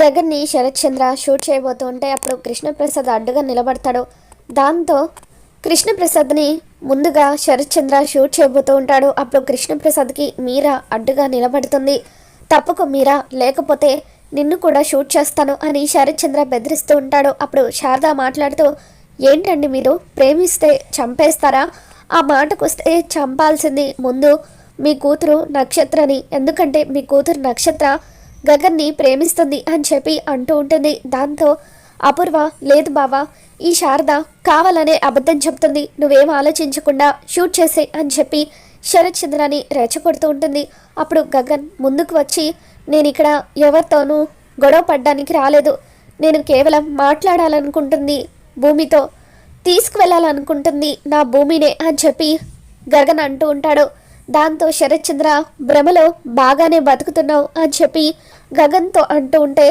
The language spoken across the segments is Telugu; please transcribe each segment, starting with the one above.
గగన్ని శరత్చంద్ర షూట్ చేయబోతూ ఉంటే అప్పుడు కృష్ణప్రసాద్ అడ్డుగా నిలబడతాడు. దాంతో కృష్ణప్రసాద్ని ముందుగా శరత్చంద్ర షూట్ చేయబోతూ ఉంటాడు. అప్పుడు కృష్ణప్రసాద్కి మీరా అడ్డుగా నిలబడుతుంది. తప్పుకు మీరా లేకపోతే నిన్ను కూడా షూట్ చేస్తాను అని శరత్చంద్ర బెదిరిస్తూ ఉంటాడు. అప్పుడు శారద మాట్లాడుతూ ఏంటండి మీరు? ప్రేమిస్తే చంపేస్తారా? ఆ మాటకు వస్తే చంపాల్సింది ముందు మీ కూతురు నక్షత్రని. ఎందుకంటే మీ కూతురు నక్షత్ర గగన్ని ప్రేమిస్తుంది అని చెప్పి అంటూ ఉంటుంది. దాంతో అపూర్వ లేదు బావా ఈ శారద కావాలనే అబద్ధం చెప్తుంది. నువ్వేం ఆలోచించకుండా షూట్ చేసే అని చెప్పి శరత్ చంద్రాని రెచ్చగొడుతూ ఉంటుంది. అప్పుడు గగన్ ముందుకు వచ్చి నేను ఇక్కడ ఎవరితోనూ గొడవ పడ్డానికి రాలేదు. నేను కేవలం మాట్లాడాలనుకుంటుంది భూమితో. తీసుకువెళ్ళాలనుకుంటుంది నా భూమినే అని చెప్పి గగన్ అంటూ ఉంటాడు. దాంతో శరత్చంద్ర భ్రమలో బాగానే బతుకుతున్నావు అని చెప్పి గగన్తో అంటూ ఉంటే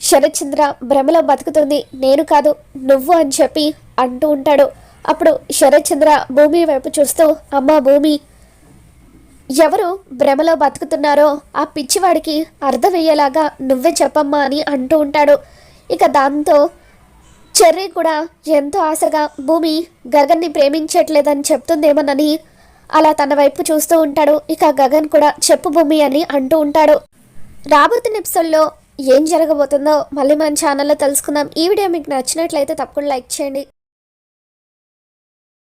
శరత్చంద్ర భ్రమలో బతుకుతుంది నేను కాదు నువ్వు అని చెప్పి అంటూ ఉంటాడు. అప్పుడు శరత్చంద్ర భూమి వైపు చూస్తూ అమ్మా భూమి ఎవరు భ్రమలో బతుకుతున్నారో ఆ పిచ్చివాడికి అర్థమయ్యేలాగా నువ్వే చెప్పమ్మా అని అంటూ ఉంటాడు. ఇక దాంతో చెర్రీ కూడా ఎంతో ఆశగా భూమి గగన్ని ప్రేమించట్లేదని చెప్తుందేమోనని అలా తన వైపు చూస్తూ ఉంటాడు. ఇక గగన్ కూడా చెప్పు భూమి అని అంటూ ఉంటాడు. రాబోతున్న ఎపిసోడ్లో ఏం జరగబోతుందో మళ్ళీ మన ఛానల్లో తెలుసుకుందాం. ఈ వీడియో మీకు నచ్చినట్లయితే తప్పకుండా లైక్ చేయండి.